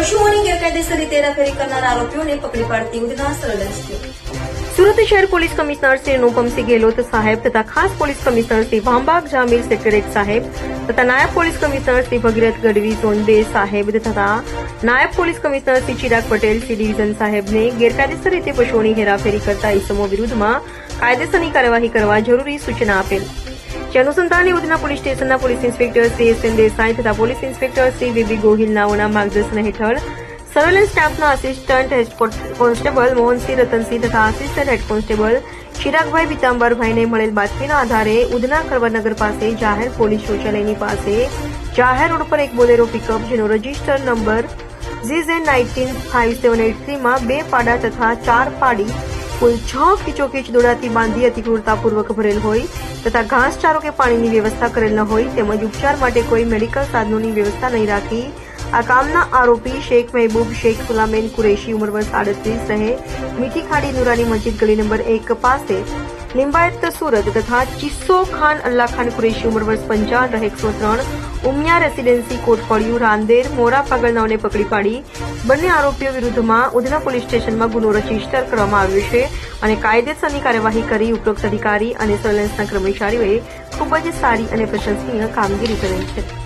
પશુઓની ગેરકાયદેસર રીતે હેરાફેરી કરનાર આરોપીઓને પકડી પાડતી ઉધના ટીમ સુરત શહેર પોલીસ કમિશનર શ્રી અનુપમસિંહ ગેહલોત સાહેબ તથા ખાસ પોલીસ કમિશનર શ્રી ભામબાગ જામીર સેક્રેટ સાહેબ તથા નાયબ police commissioner Shri Bhagirath Gadhvi zone બે સાહેબ તથા નાયબ police commissioner Shri Chirag Patel Shri division સાહેબને ગેરકાયદેસર રીતે પશુઓની હેરાફેરી કરતા ઇસમો વિરુદ્ધમાં કાયદેસરની કાર્યવાહી કરવા જરૂરી સૂચના આપેલ. જે અનુસંધાને ઉધના પોલીસ સ્ટેશનના police inspector Shri S N Desai તથા police inspector Shri VB Gohil નાઓના માર્ગદર્શન હેઠળ સર્વેલન્સ સ્ટાફના assistant head constable Mohansinh Ratansinh તથા આસિસ્ટન્ટ હેડ કોન્સ્ટેબલ ચિરાગભાઈ પિતાંબરભાઈને મળેલ બાતમીના આધારે ઉધના કરવાનગર પાસે જાહેર પોલીસ શૌચાલયની પાસે જાહેર રોડ પર એક બોલેરો પિકઅપ જેનો રજિસ્ટર નંબર ઝીઝેન નાઇન્ટીન ફાઇવ સેવન એટ થ્રીમાં બે પાડા તથા ચાર પાડી કુલ છ કિચોકીચ દોડાથી બાંધી અતિક્રૂરતાપૂર્વક ભરેલ હોય તથા ઘાસચારો કે પાણીની વ્યવસ્થા કરેલ ન હોય તેમજ ઉપચાર માટે કોઈ મેડિકલ સાધનોની વ્યવસ્થા નહીં રાખી આ કામના આરોપી શેખ મહેબૂબ શેખ સુલામેન કુરેશી ઉંમર વર્ષ આડત્રીસ રહે. મીઠી ખાડી નુરાની મસ્જિદ ગલી નંબર એક પાસે લિંબાયત સુરત તથા ચિસ્સો ખાન અલ્લા ખાન કુરેશી ઉંમર વર્ષ પંચાવન રહે એકસો ત્રણ ઉમિયા રેસિડેન્સી કોટફળિયું રાંદેર, મોરા પાગલનાઓને પકડી પાડી. બંને આરોપીઓ વિરુદ્ધમાં ઉધના પોલીસ સ્ટેશનમાં ગુનો રજિસ્ટર કરવામાં આવ્યો છે અને કાયદેસરની કાર્યવાહી કરી ઉપરોક્ત અધિકારી અને સર્વેલન્સના કર્મચારીઓએ ખૂબ જ સારી અને પ્રશંસનીય કામગીરી કરી છે.